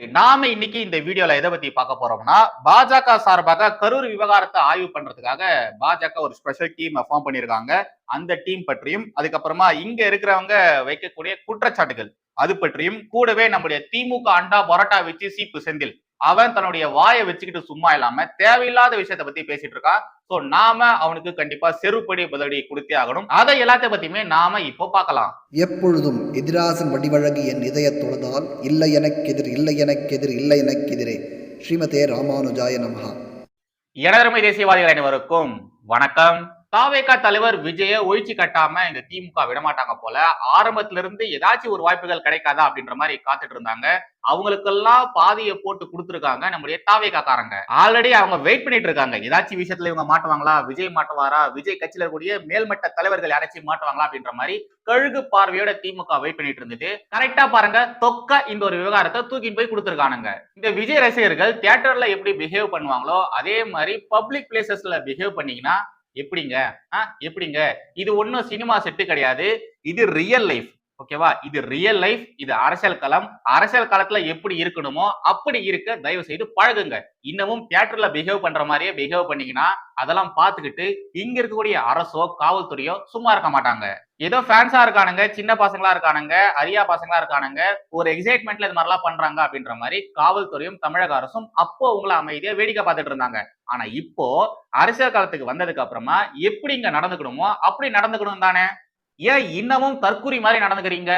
நாம இன்னைக்கு இந்த வீடியோல எதை பத்தி பார்க்க போறோம்னா பாஜக சார்பாக கரூர் விவகாரத்தை ஆய்வு பண்றதுக்காக பாஜக ஒரு ஸ்பெஷல் டீம் ஃபார்ம் பண்ணியிருக்காங்க. அந்த டீம் பற்றியும் அதுக்கப்புறமா இங்க இருக்கிறவங்க வைக்கக்கூடிய குற்றச்சாட்டுகள் அது பற்றியும் கூடவே நம்முடைய திமுக அண்டா பரோட்டா வச்சு சீப்பு செந்தில் அவன் தன்னுடைய வாயை வச்சுக்கிட்டு சும்மா இல்லாம தேவையில்லாத விஷயத்த பத்தி பேசிட்டு இருக்கான் சோ நாம அவனுக்கு கண்டிப்பா செருப்படி பதிலடி கொடுத்தே ஆகணும். அதை எல்லாத்த பத்தியுமே நாம இப்போ பார்க்கலாம். எப்பொழுதும் எதிராசன் வடிவழகு என் இதயத் தொழுதால் இல்லை எனக்கெதிர் இல்லை எனக்கெதிர் இல்லை எனக்கெதிரே ஸ்ரீமதே ராமானுஜாய நமஹா. எனதருமை தேசியவாதிகள் அனைவருக்கும் வணக்கம். தாவேகா தலைவர் விஜய ஒழிச்சு கட்டாம இந்த திமுக விடமாட்டாங்க போல ஆரம்பத்துல இருந்து ஏதாச்சும் ஒரு வாய்ப்புகள் கிடைக்காதா அப்படின்ற மாதிரி காத்துட்டு இருந்தாங்க. அவங்களுக்கெல்லாம் பாதியை போட்டு கொடுத்துருக்காங்க நம்முடைய தாவேகா காரங்க ஆல்ரெடி அவங்க வெயிட் பண்ணிட்டு இருக்காங்க. ஏதாச்சும் விஷயத்துல இவங்க மாட்டுவாங்களா? விஜய் மாட்டுவாரா? விஜய் கட்சியில இருக்கக்கூடிய மேல்மட்ட தலைவர்கள் யாராச்சும் மாட்டுவாங்களா அப்படின்ற மாதிரி கழுகு பார்வையோட திமுக வெயிட் பண்ணிட்டு இருந்தது. கரெக்டா பாருங்க தொக்க இந்த ஒரு விவகாரத்தை தூக்கிட்டு போய் கொடுத்துருக்கானுங்க. இந்த விஜய் ரசிகர்கள் தியேட்டர்ல எப்படி பிஹேவ் பண்ணுவாங்களோ அதே மாதிரி பப்ளிக் பிளேசஸ்ல பிஹேவ் பண்ணீங்கன்னா எப்படிங்க? ஆ எப்படிங்க? இது ஒன்றும் சினிமா செட்டு கிடையாது. இது ரியல் லைஃப் ஓகேவா? இது ரியல் லைஃப் இது அரசியல் களம். அரசியல் காலத்துல எப்படி இருக்கணுமோ அப்படி இருக்க தயவு செய்து பழகுங்க. இன்னமும் தியேட்டர்ல பிஹேவ் பண்ற மாதிரியே பிஹேவ் பண்ணீங்கன்னா அதெல்லாம் பார்த்துக்கிட்டு இங்க இருக்கக்கூடிய அரசோ காவல்துறையோ சும்மா இருக்க மாட்டாங்க. ஏதோ ஃபேன்ஸா இருக்கானுங்க சின்ன பசங்களா இருக்கானுங்க அரியா பசங்களா இருக்கானுங்க ஒரு எக்ஸைட்மெண்ட்ல இது மாதிரிலாம் பண்றாங்க அப்படின்ற மாதிரி காவல்துறையும் தமிழக அரசும் அப்போ உங்களை அமைதியா வேடிக்கை பார்த்துட்டு இருந்தாங்க. ஆனா இப்போ அரசியல் காலத்துக்கு வந்ததுக்கு அப்புறமா எப்படி இங்க நடந்துக்கணுமோ அப்படி நடந்துக்கணும் தானே? ஏன் இன்னமும் தற்குறி மாதிரி நடந்துக்கிறீங்க?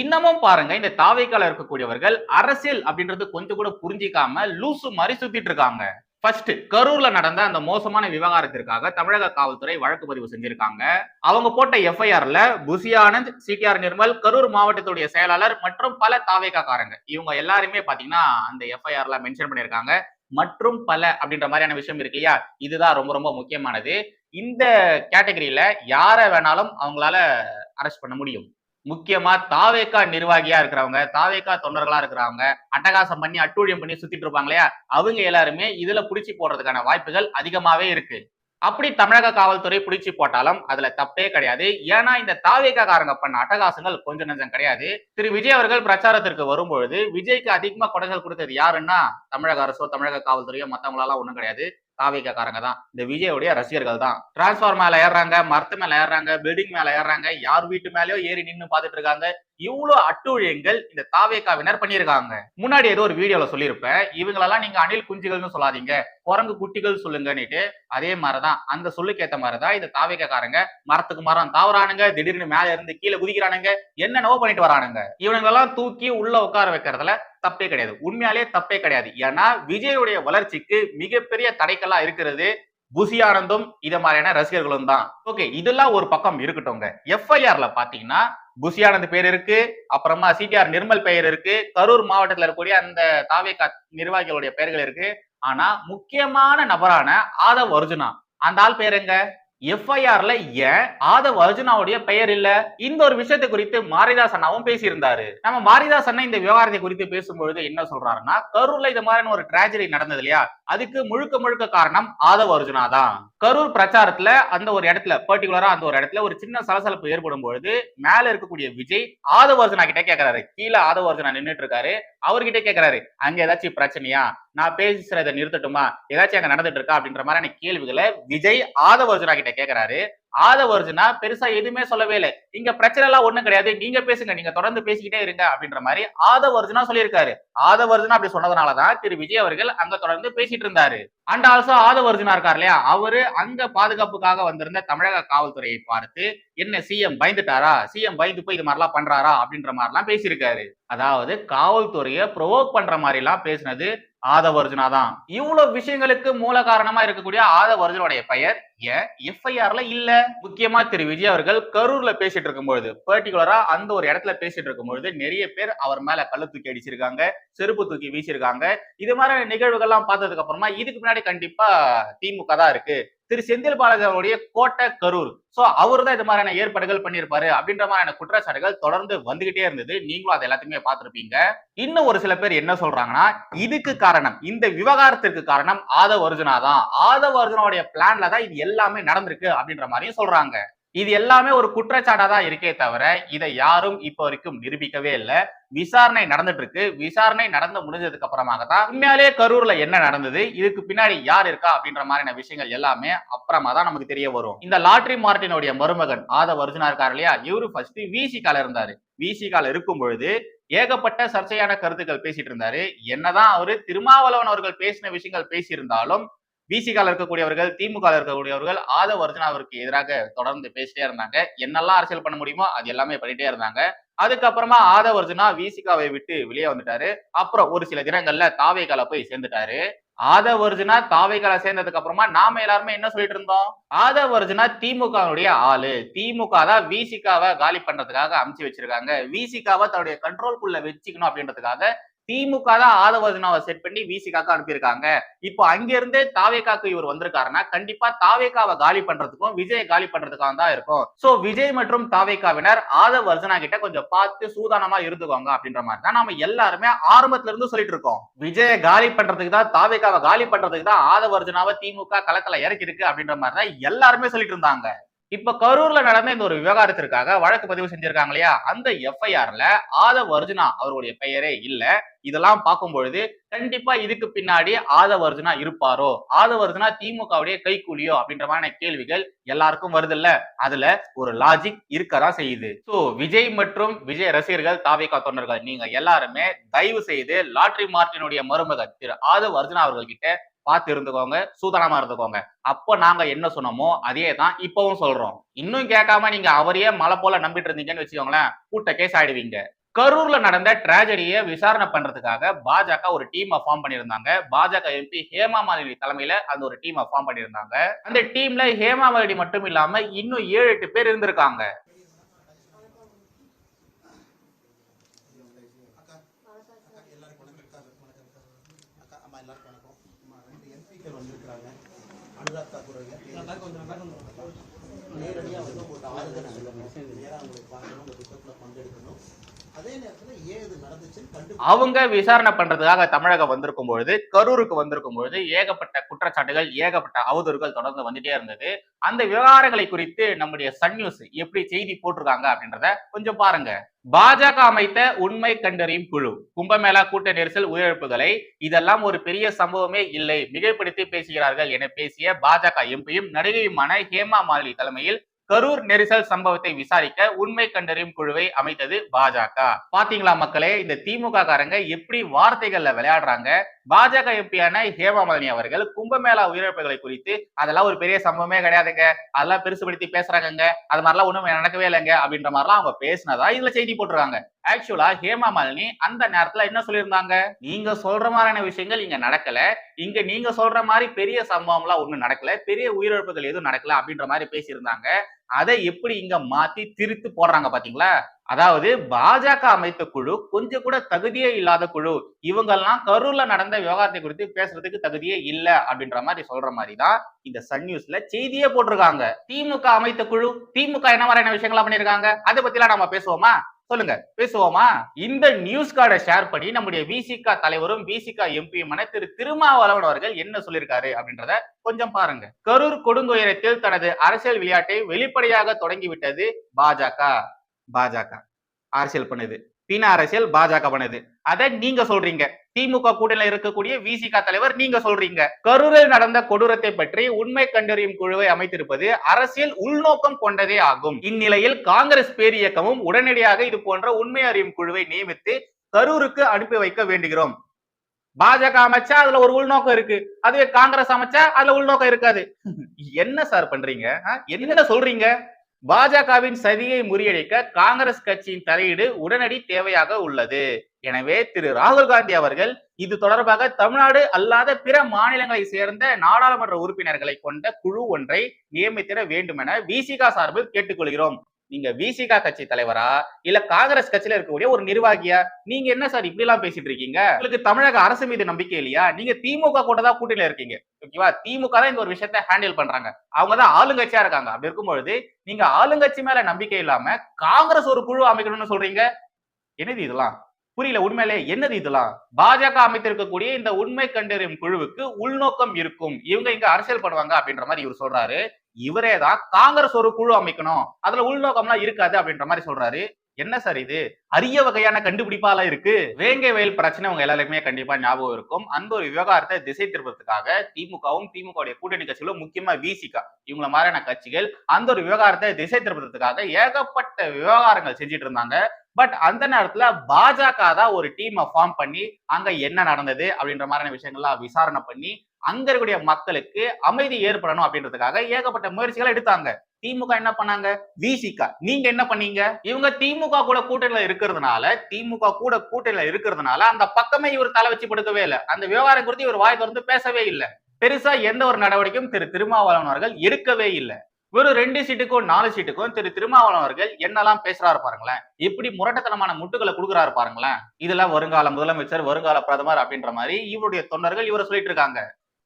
இன்னமும் பாருங்க இந்த தாவைக்கால இருக்கக்கூடியவர்கள் அரசியல் அப்படின்றது கொஞ்சம் கூட புரிஞ்சிக்காம லூசு மாதிரி சுத்திட்டு இருக்காங்க. ஃபர்ஸ்ட் கரூர்ல நடந்த அந்த மோசமான விவகாரத்திற்காக தமிழக காவல்துறை வழக்கு பதிவு செஞ்சிருக்காங்க. அவங்க போட்ட எஃப்ஐஆர்ல புசி ஆனந்த் சிடிஆர் நிர்மல் கரூர் மாவட்டத்துடைய செயலாளர் மற்றும் பல தாவேக்காக்காரங்க. இவங்க எல்லாருமே பாத்தீங்கன்னா அந்த எஃப்ஐஆர்ல மென்ஷன் பண்ணியிருக்காங்க. மற்றும் பல அப்படின்ற மாதிரியான விஷயம் இருக்கு இல்லையா? இதுதான் ரொம்ப ரொம்ப முக்கியமானது. இந்த கேட்டகரியில யாரை வேணாலும் அவங்களால அரெஸ்ட் பண்ண முடியும். முக்கியமா தாவேக்கா நிர்வாகியா இருக்கிறவங்க தாவேக்கா தொண்டர்களா இருக்கிறவங்க அட்டகாசம் பண்ணி அட்டூழியம் பண்ணி சுத்திட்டு இருப்பாங்க இல்லையா? அவங்க எல்லாருமே இதுல புடிச்சு போடுறதுக்கான வாய்ப்புகள் அதிகமாவே இருக்கு. அப்படி தமிழக காவல்துறை பிடிச்சி போட்டாலும் அதுல தப்பே கிடையாது. ஏன்னா இந்த தாவேக்காரங்க பண்ண அட்டகாசங்கள் கொஞ்சம் நஞ்சம் கிடையாது. திரு. விஜய் அவர்கள் பிரச்சாரத்திற்கு வரும்பொழுது விஜய்க்கு அதிகமா கொடைகள் கொடுத்தது யாருன்னா தமிழக அரசோ தமிழக காவல்துறையோ மத்தவங்களால ஒண்ணும் கிடையாது. தாவேக்காரங்க தான். இந்த விஜயோடைய ரசிகர்கள் தான். டிரான்ஸ்பார் மேல ஏறுறாங்க மரத்து மேல ஏறுறாங்க பில்டிங் மேல ஏறுறாங்க யார் வீட்டு மேலயோ ஏறி நின்று பாத்துட்டு இருக்காங்க. இவ்வளவு அட்டூழியங்கள் இந்த தாவேக்காவினர் பண்ணியிருக்காங்க. முன்னாடி ஏதோ ஒரு வீடியோல சொல்லியிருப்பேன். இவங்களெல்லாம் நீங்க அணில் குஞ்சுகள்னு சொல்லாதீங்க. குரங்கு குட்டிகள் சொல்லுங்கன்னுட்டு அதே மாதிரிதான். அந்த சொல்லுக்கு ஏத்த மாதிரிதான் இந்த தாவேக்காரங்க மரத்துக்கு மரம் தாவறானுங்க திடீர்னு மேல இருந்து கீழே குதிக்கிறானுங்க என்னென்னவோ பண்ணிட்டு வரானுங்க. இவங்களெல்லாம் தூக்கி உள்ள உட்கார வைக்கிறதுல தப்பே கிடையாது. உண்மையாலே தப்பே கிடையாது. ஏன்னா விஜயுடைய வளர்ச்சிக்கு மிகப்பெரிய தடைக்கலா இருக்கிறது புசி ஆனந்தும் இத மாதிரியான ரசிகர்களும் தான். ஓகே இதெல்லாம் ஒரு பக்கம் இருக்கட்டும்ங்க. எஃப்ஐஆர்ல பாத்தீங்கன்னா புசி ஆனந்த் பேர் இருக்கு அப்புறமா சிடிஆர் நிர்மல் பெயர் இருக்கு கரூர் மாவட்டத்துல இருக்கக்கூடிய அந்த தாவேகா நிர்வாகிகளுடைய பெயர்கள் இருக்கு. ஆனா முக்கியமான நபரான ஆதவ் அர்ஜுனா. அந்த ஆள் பேர் எங்க? எஃப்ஐஆர்ல ஏன் ஆதவ் அர்ஜுனாவுடைய பெயர் இல்ல? இந்த ஒரு விஷயத்தை குறித்து மாரிதாஸ் அண்ணாவும் பேசியிருந்தாரு. நம்ம மாரிதாஸ் அண்ணா இந்த விவகாரத்தை குறித்து பேசும்பொழுது என்ன சொல்றாருன்னா கரூர்ல இது மாதிரியான ஒரு டிராஜடி நடந்தது இல்லையா? அதுக்கு முழுக்க முழுக்க காரணம் ஆதவ் அர்ஜுனா தான். கரூர் பிரச்சாரத்துல அந்த ஒரு இடத்துல பர்டிகுலரா அந்த ஒரு இடத்துல ஒரு சின்ன சலசலப்பு ஏற்படும் பொழுது மேல இருக்கக்கூடிய விஜய் ஆதவ் அர்ஜுனா கிட்ட கேக்குறாரு. கீழே ஆதவ் அர்ஜுனா நின்றுட்டு இருக்காரு. அவர்கிட்ட கேக்குறாரு அங்க ஏதாச்சும் பிரச்சனையா? நான் பேசுறதை நிறுத்தட்டுமா? ஏதாச்சும் அங்க நடந்துட்டு இருக்கா அப்படின்ற மாதிரியான கேள்விகளை விஜய் ஆதவ அர்ஜுனா கிட்ட கேக்குறாரு. ஆதவ அர்ஜுனா பெருசா எதுவுமே சொல்லவே இல்லை. இங்க பிரச்சனை எல்லாம் ஒண்ணும் கிடையாது. நீங்க பேசுங்க. நீங்க தொடர்ந்து பேசிக்கிட்டே இருங்க அப்படின்ற மாதிரி ஆதவ அர்ஜுனா சொல்லியிருக்காரு. ஆதவ அர்ஜுனா அப்படி சொன்னதுனாலதான் திரு விஜய் அவர்கள் அங்க தொடர்ந்து பேசிட்டு இருந்தாரு. அண்ட் ஆல்சோ ஆதவ அர்ஜுனா இருக்கார் இல்லையா? அவரு அங்க பாதுகாப்புக்காக வந்திருந்த தமிழக காவல்துறையை பார்த்து என்ன சிஎம் பயந்துட்டாரா? சிஎம் பயந்து போய் இது மாதிரிலாம் பண்றாரா? அப்படின்ற மாதிரிலாம் பேசியிருக்காரு. அதாவது காவல்துறையை ப்ரொவோக் பண்ற மாதிரி எல்லாம் பேசினது ஆதவர்ஜுனா தான் இவ்வளவு விஷயங்களுக்கு மூல காரணமா இருக்கக்கூடிய ஆதவர்ஜுனுடைய பெயர் ஏன் எஃப்ஐஆர்ல இல்ல. முக்கியமா திரு விஜய் அவர்கள் கரூர்ல பேசிட்டு இருக்கும்பொழுது பர்டிகுலரா அந்த ஒரு இடத்துல பேசிட்டு இருக்கும்பொழுது நிறைய பேர் அவர் மேல கல்லு தூக்கி அடிச்சிருக்காங்க செருப்பு தூக்கி வீசியிருக்காங்க. இது மாதிரி நிகழ்வுகள்லாம் பார்த்ததுக்கு அப்புறமா இதுக்கு முன்னாடி கண்டிப்பா திமுக தான் இருக்கு. திரு செந்தில் பாலாஜி அவருடைய கோட்டை கரூர். சோ அவர் தான் இது மாதிரியான ஏற்பாடுகள் பண்ணியிருப்பாரு அப்படின்ற மாதிரியான குற்றச்சாட்டுகள் தொடர்ந்து வந்துகிட்டே இருந்தது. நீங்களும் அதை எல்லாத்தையுமே பார்த்திருப்பீங்க. இன்னும் ஒரு சில பேர் என்ன சொல்றாங்கன்னா இதுக்கு காரணம் இந்த விவகாரத்திற்கு காரணம் ஆதவ் அர்ஜுனா தான். ஆதவ் அர்ஜுனாவுடைய பிளான்ல தான் இது எல்லாமே நடந்திருக்கு அப்படின்ற மாதிரியும் சொல்றாங்க. இது எல்லாமே ஒரு குற்றச்சாட்டா தான் இருக்கே தவிர இதை யாரும் இப்போ வரைக்கும் நிரூபிக்கவே இல்லை. விசாரணை நடந்துட்டு இருக்கு. விசாரணை நடந்து முடிஞ்சதுக்கு அப்புறமாக தான் உண்மையாலே கரூர்ல என்ன நடந்தது இதுக்கு பின்னாடி யார் இருக்கா அப்படின்ற மாதிரியான விஷயங்கள் எல்லாமே அப்புறமா தான் நமக்கு தெரிய வரும். இந்த லாட்ரி மார்டினுடைய மருமகன் ஆதவ அர்ஜுனா இருக்காரு இல்லையா? இவரு ஃபர்ஸ்ட் விசிகால இருந்தாரு. விசிகால இருக்கும் பொழுது ஏகப்பட்ட சர்ச்சையான கருத்துக்கள் பேசிட்டு இருந்தாரு. என்னதான் அவரு திருமாவளவன் அவர்கள் பேசின விஷயங்கள் பேசியிருந்தாலும் பிசிகால இருக்கக்கூடியவர்கள் திமுக இருக்கக்கூடியவர்கள் ஆதவ அர்ஜுனா அவருக்கு எதிராக தொடர்ந்து பேசிட்டே இருந்தாங்க. என்னெல்லாம் அரசியல் பண்ண முடியுமோ அது எல்லாமே பண்ணிட்டே இருந்தாங்க. அதுக்கப்புறமா ஆதவ அர்ஜுனா விசிகாவை விட்டு வெளியே வந்துட்டாரு. அப்புறம் ஒரு சில தினங்கள்ல தாவேகால போய் சேர்ந்துட்டாரு. ஆதவ அர்ஜுனா தாவேகால சேர்ந்ததுக்கு அப்புறமா நாம எல்லாருமே என்ன சொல்லிட்டு இருந்தோம்? ஆதவர்ஜுனா திமுகவுடைய ஆளு. திமுக தான் விசிகாவை காலி பண்றதுக்காக அமைச்சு வச்சிருக்காங்க. விசிகாவை தன்னுடைய கண்ட்ரோல்குள்ள வச்சுக்கணும் அப்படின்றதுக்காக திமுக தான் ஆதவ செட் பண்ணி விசிகாக்கு அனுப்பியிருக்காங்க. இப்போ அங்கிருந்தே இருந்தே இவர் வந்திருக்காருன்னா கண்டிப்பா தாவேக்காவை காலி பண்றதுக்கும் விஜய் காலி பண்றதுக்காக தான் இருக்கும். சோ விஜய் மற்றும் தாவேகாவினர் ஆதவ் வர்ஜனா கிட்ட கொஞ்சம் பார்த்து சூதானமா இருந்துக்கோங்க அப்படின்ற மாதிரி தான் நாம எல்லாருமே ஆரம்பத்துல இருந்து சொல்லிட்டு இருக்கோம். விஜய காலி பண்றதுக்கு தான் தாவேக்காவை காலி பண்றதுக்கு தான் ஆதவ் வர்ஜனாவை திமுக களத்துல இறக்கி இருக்கு அப்படின்ற மாதிரி தான் எல்லாருமே சொல்லிட்டு இருந்தாங்க. இப்ப கரூர்ல நடந்த இந்த ஒரு விவகாரத்திற்காக வழக்கு பதிவு செஞ்சிருக்காங்க இல்லையா? அந்த எஃப்ஐஆர்ல ஆதவ் அர்ஜுனா அவருடைய பெயரே இல்ல. இதெல்லாம் பார்க்கும் பொழுது கண்டிப்பா இதுக்கு பின்னாடி ஆதவ் அர்ஜுனா இருப்பாரோ? ஆதவ் அர்ஜுனா திமுகவுடைய கைக்கூலியோ அப்படின்ற மாதிரியான கேள்விகள் எல்லாருக்கும் வருது இல்ல அதுல ஒரு லாஜிக் இருக்கதான் செய்யுது. சோ விஜய் மற்றும் விஜய் ரசிகர்கள் தாவேகா தொண்டர்கள் நீங்க எல்லாருமே தயவு செய்து லாட்ரி மார்ட்டினுடைய மருமகன் திரு ஆதவ் அர்ஜுனா அவர்கள் கிட்ட பார்த்து இருந்துக்கோங்க சூதனமா இருந்துக்கோங்க. அப்போ நாங்க என்ன சொன்னோமோ அதே தான் இப்பவும் சொல்றோம். இன்னும் கேட்காம நீங்க அவரையே மலை போல நம்பிட்டு இருந்தீங்கன்னு வச்சுக்கோங்களேன் கூட்ட கேஸ் ஆயிடுவீங்க. கரூர்ல நடந்த டிராஜடியை விசாரணை பண்றதுக்காக பாஜக ஒரு டீமை ஃபார்ம் பண்ணியிருந்தாங்க. பாஜக எம்பி ஹேமா மாலினி தலைமையில அந்த ஒரு டீமை ஃபார்ம் பண்ணியிருந்தாங்க. அந்த டீம்ல ஹேமா மாலினி மட்டும் இல்லாம இன்னும் ஏழு எட்டு பேர் இருந்திருக்காங்க. நேரடியாக வந்து உங்களுக்கு ஆறுதல் சொல்லணும் நேராக உங்களுக்கு பார்க்கணும் உங்கள் திட்டத்தில் பங்கெடுக்கணும் அவங்க விசாரணை பண்றதுக்காக தமிழகம் வந்திருக்கும் பொழுது கரூருக்கு வந்திருக்கும் பொழுது ஏகப்பட்ட குற்றச்சாட்டுகள் ஏகப்பட்ட அவதூறுகள் தொடர்ந்து வந்துட்டே இருந்தது. அந்த விவகாரங்களை குறித்து நம்முடைய சன் நியூஸ் எப்படி செய்தி போட்டிருக்காங்க அப்படின்றத கொஞ்சம் பாருங்க. பாஜக அமைத்த உண்மை கண்டறியும் குழு கும்பமேளா கூட்ட நெரிசல் உயிரிழப்புகளை இதெல்லாம் ஒரு பெரிய சம்பவமே இல்லை. மிகைப்படுத்தி பேசுகிறார்கள் என பேசிய பாஜக எம்பியும் நடிகையுமான ஹேமா மாலினி தலைமையில் கரூர் நெரிசல் சம்பவத்தை விசாரிக்க உண்மை கண்டறியும் குழுவை அமைத்தது பாஜக. பாத்தீங்களா மக்களே இந்த திமுக காரங்க எப்படி வார்த்தைகள்ல விளையாடுறாங்க? பாஜக எம்பியான ஹேமா அவர்கள் கும்பமேளா உயிரிழப்புகளை குறித்து அதெல்லாம் ஒரு பெரிய சம்பவமே கிடையாதுங்க. அதெல்லாம் பெருசுபடுத்தி பேசுறாங்கங்க. அது மாதிரிலாம் ஒண்ணும் நடக்கவே இல்லைங்க. அப்படின்ற மாதிரிலாம் அவங்க பேசினதா இதுல செய்தி போட்டுருக்காங்க. ஆக்சுவலா ஹேமா மாலினி அந்த நேரத்துல என்ன சொல்லியிருந்தாங்க? நீங்க சொல்ற மாதிரியான விஷயங்கள் இங்க நடக்கல. இங்க நீங்க சொல்ற மாதிரி பெரிய சம்பவம்லாம் ஒண்ணும் நடக்கல. பெரிய உயிரிழப்புகள் எதுவும் நடக்கல. அப்படின்ற மாதிரி பேசியிருந்தாங்க. அதை எப்படி இங்க மாத்தி திருத்து போடுறாங்க பாத்தீங்களா? அதாவது பாஜக அமைத்த குழு கொஞ்சம் கூட தகுதியே இல்லாத குழு இவங்கெல்லாம் கரூர்ல நடந்த விவகாரத்தை குறித்து பேசுறதுக்கு தகுதியே இல்ல அப்படின்ற மாதிரி சொல்ற மாதிரி தான் இந்த சன் நியூஸ்ல செய்தியே போட்டிருக்காங்க. திமுக அமைத்த குழு திமுக என்ன மாதிரியான விஷயங்களா பண்ணிருக்காங்க? அதை பத்திலாம் நம்ம பேசுவோமா? சொல்லுங்க பேசுவோமா? இந்த நியூஸ் கார்டை ஷேர் பண்ணி நம்முடைய விசிகா தலைவரும் விசிகா எம்பியுமான திரு திருமாவளவன் அவர்கள் என்ன சொல்லியிருக்காரு அப்படின்றத கொஞ்சம் பாருங்க. கரூர் கொடுங்குயரத்தில் தனது அரசியல் விளையாட்டை வெளிப்படையாக தொடங்கிவிட்டது பாஜக. பாஜக அரசியல் பண்ணுது. பின அரசியல் பாஜக பண்ணுது அதை நீங்க சொல்றீங்க. திமுக கூட்டணியில இருக்கக்கூடிய விசிக தலைவர் நீங்க சொல்றீங்க. கரூரில் நடந்த கொடூரத்தை பற்றி உண்மை கண்டறியும் குழுவை அமைத்திருப்பது அரசியல் உள்நோக்கம் கொண்டதே ஆகும். இந்நிலையில் காங்கிரஸ் பேரியக்கமும் உடனடியாக இது போன்ற உண்மை அறியும் குழுவை நியமித்து கரூருக்கு அனுப்பி வைக்க வேண்டுகிறோம். பாஜக அமைச்சா அதுல ஒரு உள்நோக்கம் இருக்கு. அதுவே காங்கிரஸ் அமைச்சா அதுல உள்நோக்கம் இருக்காது. என்ன சார் பண்றீங்க? என்ன சொல்றீங்க? பாஜகவின் சதியை முறியடிக்க காங்கிரஸ் கட்சியின் தலையீடு உடனடி தேவையாக உள்ளது. எனவே திரு ராகுல் காந்தி அவர்கள் இது தொடர்பாக தமிழ்நாடு அல்லாத பிற மாநிலங்களை சேர்ந்த நாடாளுமன்ற உறுப்பினர்களை கொண்ட குழு ஒன்றை நியமித்திட வேண்டும் என விசிகா சார்பில் கேட்டுக்கொள்கிறோம். நீங்க விசிகா கட்சி தலைவரா? இல்ல காங்கிரஸ் கட்சியில இருக்கக்கூடிய ஒரு நிர்வாகியா? நீங்க என்ன சார் இப்படி எல்லாம் பேசிட்டு இருக்கீங்க? உங்களுக்கு தமிழக அரசு மீது நம்பிக்கை இல்லையா? நீங்க திமுக கூட தான் கூட்டணியில இருக்கீங்க. ஓகேவா? திமுக தான் இந்த ஒரு விஷயத்த ஹேண்டில் பண்றாங்க. அவங்க தான் ஆளுங்கட்சியா இருக்காங்க. அப்படி இருக்கும்பொழுது நீங்க ஆளுங்கட்சி மேல நம்பிக்கை இல்லாம காங்கிரஸ் ஒரு குழு அமைக்கணும்னு சொல்றீங்க? என்னது இதெல்லாம்? புரியல. உண்மையிலே என்னது இதெல்லாம்? பாஜக அமைத்திருக்கக்கூடிய இந்த உண்மை கண்டறியும் குழுவுக்கு உள்நோக்கம் இருக்கும். இவங்க இங்க அரசியல் பண்ணுவாங்க அப்படின்ற மாதிரி இவர் சொல்றாரு. இவரே தான் காங்கிரஸ் ஒரு குழு அமைக்கணும். அதுல உள்நோக்கம்லாம் இருக்காது அப்படின்ற மாதிரி சொல்றாரு. என்ன சார் இது? அரிய வகையான கண்டுபிடிப்பால இருக்கு. வேங்கை வயல் பிரச்சனை உங்க எல்லாருக்குமே கண்டிப்பா ஞாபகம் இருக்கும். அந்த ஒரு விவகாரத்தை திசை திருப்பதுக்காக திமுகவும் திமுக கூட்டணி கட்சிகளும் முக்கியமா விசிகா இவங்கள மாதிரியான கட்சிகள் அந்த ஒரு விவகாரத்தை திசை திருப்பதுக்காக ஏகப்பட்ட விவகாரங்கள் செஞ்சுட்டு இருந்தாங்க. பட் அந்த நேரத்துல பாஜக தான் ஒரு டீமை ஃபார்ம் பண்ணி அங்க என்ன நடந்தது அப்படின்ற மாதிரியான விஷயங்கள்லாம் விசாரணை பண்ணி அங்க இருக்கக்கூடிய மக்களுக்கு அமைதி ஏற்படணும் அப்படின்றதுக்காக ஏகப்பட்ட முயற்சிகளை எடுத்தாங்க. திமுக என்ன பண்ணாங்க? விசிகா நீங்க என்ன பண்ணீங்க? இவங்க திமுக கூட கூட்டணியில இருக்கிறதுனால திமுக கூட கூட்டணியில இருக்கிறதுனால அந்த பக்கமே இவர் தலை வச்சு படுக்கவே இல்லை. அந்த விவகாரம் குறித்து இவர் வாய் திறந்து பேசவே இல்லை. பெருசா எந்த ஒரு நடவடிக்கையும் திரு திருமாவளவன் அவர்கள் எடுக்கவே இல்லை. வெறும் ரெண்டு சீட்டுக்கும் நாலு சீட்டுக்கும் திரு திருமாவளவன் அவர்கள் என்னெல்லாம் பேசுறாரு பாருங்களேன். எப்படி முரட்டத்தனமான முட்டுகளை கொடுக்குறாரு பாருங்களேன். இதுல வருங்கால முதலமைச்சர் வருங்கால பிரதமர் அப்படின்ற மாதிரி இவருடைய தொண்டர்கள் இவரை சொல்லிட்டு இருக்காங்க.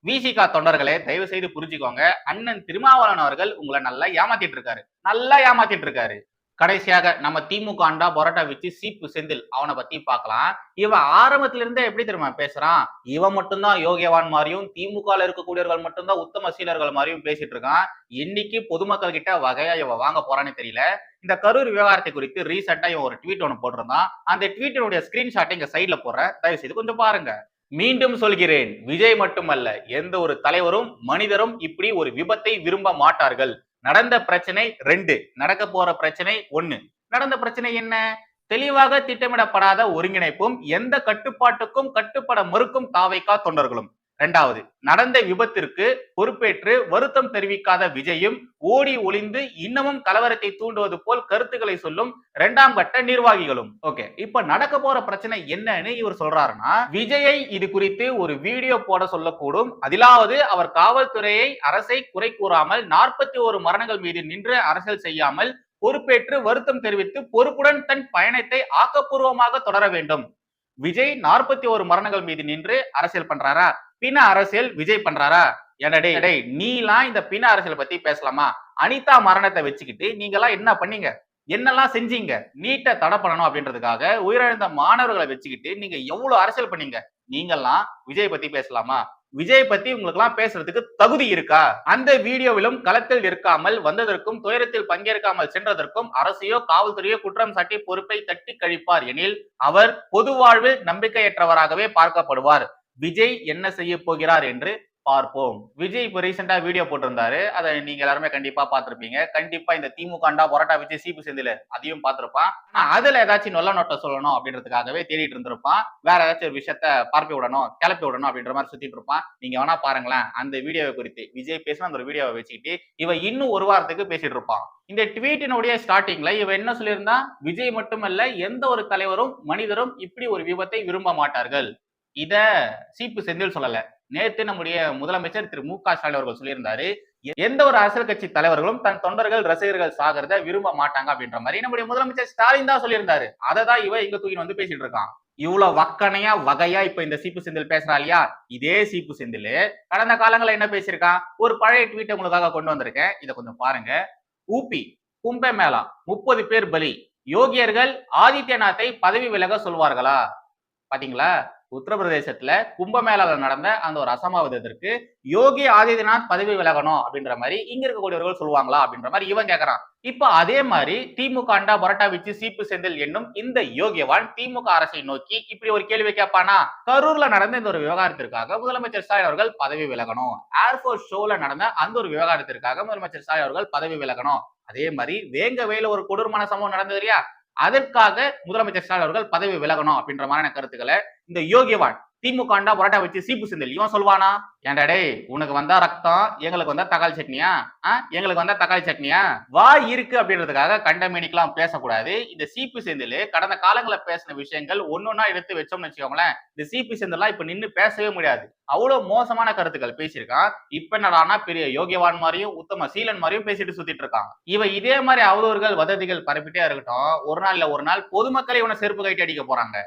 விசிகா தொண்டர்களே தயவு செய்து புரிஞ்சுக்கோங்க. அண்ணன் திருமாவளவன் அவர்கள் உங்களை நல்லா ஏமாத்திட்டு இருக்காரு. நல்லா ஏமாத்திட்டு இருக்காரு. கடைசியாக நம்ம திமுக அண்டா பரோட்டா வச்சு சீப்பு செந்தில் அவனை பத்தி பார்க்கலாம். இவன் ஆரம்பத்துல இருந்தே எப்படி தெரியுமா பேசுறான்? இவன் மட்டும்தான் யோகியவான் மாதிரியும் திமுக இருக்கக்கூடியவர்கள் மட்டும்தான் உத்தம சீலர்கள் மாதிரியும் பேசிட்டு இருக்கான். இன்னைக்கு பொதுமக்கள் கிட்ட வகையா இவன் வாங்க போறான்னு தெரியல. இந்த கரூர் விவகாரத்தை குறித்து ரீசெண்டா இவன் ஒரு ட்வீட் ஒன்று போட்டிருந்தான். அந்த ட்வீட்டினுடைய ஸ்கிரீன்ஷாட்டை இங்க சைட்ல போடுறேன். தயவு செய்து கொஞ்சம் பாருங்க. மீண்டும் சொல்கிறேன் விஜய் மட்டுமல்ல எந்த ஒரு தலைவரும் மனிதரும் இப்படி ஒரு விபத்தை விரும்ப மாட்டார்கள். நடந்த பிரச்சனை ரெண்டு நடக்க போற பிரச்சனை ஒண்ணு. நடந்த பிரச்சனை என்ன? தெளிவாக திட்டமிடப்படாத ஒருங்கிணைப்பும் எந்த கட்டுப்பாட்டுக்கும் கட்டுப்பட மறுக்கும் தாவைக்கா தொண்டர்களும். இரண்டாவது நடந்த விபத்திற்கு பொறுப்பேற்று வருத்தம் தெரிவிக்காத விஜயும் ஓடி ஒளிந்து இன்னமும் கலவரத்தை தூண்டுவது போல் கருத்துக்களை சொல்லும் இரண்டாம் கட்ட நிர்வாகிகளும். ஓகே இப்ப நடக்க போற பிரச்சனை என்னன்னு இவர் சொல்றாருன்னா விஜயை இது குறித்து ஒரு வீடியோ போட சொல்லக்கூடும். அதிலாவது அவர் காவல்துறையை அரசை குறை கூறாமல் நாற்பத்தி ஒரு மரணங்கள் மீது நின்று அரசியல் செய்யாமல் பொறுப்பேற்று வருத்தம் தெரிவித்து பொறுப்புடன் தன் பயணத்தை ஆக்கப்பூர்வமாக தொடர வேண்டும். விஜய் நாற்பத்தி ஒரு மரணங்கள் மீது நின்று அரசியல் பண்றாரா? பின அரசியல் விஜய் பண்றாரா? என்னடே டேய் நீலாம் இந்த பின அரசியல் பத்தி பேசலாமா? அனிதா மரணத்தை வச்சுக்கிட்டு நீங்க எல்லாம் என்ன பண்ணீங்க? என்னெல்லாம் செஞ்சீங்க? நீட்டை தடை பண்ணணும் அப்படின்றதுக்காக உயிரிழந்த மாணவர்களை வச்சுக்கிட்டு நீங்க எவ்வளவு அரசியல் பண்ணீங்க? நீங்கெல்லாம் விஜய் பத்தி பேசலாமா? விஜய் பத்தி உங்களுக்கு எல்லாம் பேசுறதுக்கு தகுதி இருக்கா? அந்த வீடியோவிலும் களத்தில் இருக்காமல் வந்ததற்கும் துயரத்தில் பங்கேற்காமல் சென்றதற்கும் அரசையோ காவல்துறையோ குற்றம் சாட்டி பொறுப்பை தட்டி கழிப்பார் எனில் அவர் பொது வாழ்வில் நம்பிக்கையற்றவராகவே பார்க்கப்படுவார். விஜய் என்ன செய்ய போகிறார் என்று பார்ப்போம். விஜய் இப்போ ரீசெண்டா வீடியோ போட்டிருந்தாரு. அதை நீங்க எல்லாருமே கண்டிப்பா பாத்திருப்பீங்க கண்டிப்பா இந்த திமுகண்டா பொரோட்டா வச்சு சீப்பு செந்தில அதையும் பார்த்திருப்பான். அதுல ஏதாச்சும் நல்ல நோட்டை சொல்லணும் அப்படின்றதுக்காகவே தேடிட்டு இருந்திருப்பான். வேற ஏதாச்சும் ஒரு விஷயத்த பார்ப்பி விடணும் கிளப்பி விடணும் அப்படின்ற மாதிரி சுத்திட்டு இருப்பான். நீங்க வேணா பாருங்களேன் அந்த வீடியோவை குறித்து. விஜய் பேசின அந்த ஒரு வீடியோவை வச்சுக்கிட்டு இவன் இன்னும் ஒரு வாரத்துக்கு பேசிட்டு இருப்பான். இந்த ட்வீட்டினுடைய ஸ்டார்டிங்ல இவன் என்ன சொல்லியிருந்தா விஜய் மட்டுமல்ல எந்த ஒரு தலைவரும் மனிதரும் இப்படி ஒரு விபத்தை விரும்ப மாட்டார்கள். இத சீப்பு செந்தில் சொல்லல. நேத்து நம்முடைய முதலமைச்சர் திரு மு க ஸ்டாலின் அவர்கள் சொல்லியிருந்தாரு எந்த ஒரு அரசியல் கட்சி தலைவர்களும் தன் தொண்டர்கள் ரசிகர்கள் சாகிறத விரும்ப மாட்டாங்க அப்படின்ற மாதிரி நம்முடைய முதலமைச்சர் ஸ்டாலின் தான் சொல்லியிருந்தாரு. அதை தான் இவன் இங்க தூக்கி வந்து பேசிட்டு இருக்கான். இவ்வளவு வக்கனையா வகையா இப்ப இந்த சீப்பு செந்தில் பேசுறா இல்லையா? இதே சீப்பு செந்தில் கடந்த காலங்களில் என்ன பேசியிருக்கான்? ஒரு பழைய ட்வீட் உங்களுக்காக கொண்டு வந்திருக்கேன். இதை கொஞ்சம் பாருங்க. ஊபி கும்பே மேளா முப்பது பேர் பலி. யோகியர்கள் ஆதித்யநாத்தை பதவி விலக சொல்வார்களா? பாத்தீங்களா? உத்தரப்பிரதேசத்துல கும்பமேளால நடந்த அந்த ஒரு அசம்பாவிதத்திற்கு யோகி ஆதித்யநாத் பதவி விலகணும் அப்படின்ற மாதிரி இங்க இருக்கக்கூடியவர்கள் சொல்லுவாங்களா அப்படின்ற மாதிரி இவன் கேட்கறான் இப்ப அதே மாதிரி திமுக அண்டா பரோட்டா வச்சு சீப்பு செந்தில் என்னும் இந்த யோகியவான் திமுக அரசை நோக்கி இப்படி ஒரு கேள்வி கேட்பானா? கரூர்ல நடந்த இந்த ஒரு விவகாரத்திற்காக முதலமைச்சர் ஸ்டாலின் அவர்கள் பதவி விலகணும். ஏர்போர்ட் ஷோல நடந்த அந்த ஒரு விவகாரத்திற்காக முதலமைச்சர் ஸ்டாலின் அவர்கள் பதவி விலகணும். அதே மாதிரி வேங்க வேல ஒரு கொடூரமான சம்பவம் நடந்தது இல்லையா? அதற்காக முதலமைச்சர் ஸ்டாலின் அவர்கள் பதவி விலகணும் அப்படின்ற மாதிரியான கருத்துக்களை இந்த யோகியவான் திமுக ஆண்டா பரோட்டா வச்சு சீப்பு செந்தில். இவன் சொல்வானா ஏன்டா உனக்கு வந்தா ரத்தம் எங்களுக்கு வந்தா தக்காளி சட்னியா? எங்களுக்கு வந்தா தக்காளி சட்னியா? வா இருக்கு அப்படின்றதுக்காக கண்டமேனிக்கெல்லாம் பேசக்கூடாது. இந்த சீப்பு செந்தில் கடந்த காலங்களில் பேசின விஷயங்கள் ஒன்னொன்னா எடுத்து வச்சோம்னு வச்சுக்கோங்களேன் இந்த சீப்பு செந்தில்லாம் இப்ப நின்னு பேசவே முடியாது. அவ்வளவு மோசமான கருத்துக்கள் பேசியிருக்கான். இப்ப என்னடானா பெரிய யோகியவான் மாதிரியும் உத்தம சீலன் மாதிரியும் பேசிட்டு சுத்திட்டு இருக்கான். இவன் இதே மாதிரி அவதூறுகள் வதந்திகள் பரப்பிட்டே இருக்கட்டும். ஒரு நாள் இல்ல ஒரு நாள் பொதுமக்களை இவனை செருப்பு கைட்டு அடிக்க போறாங்க.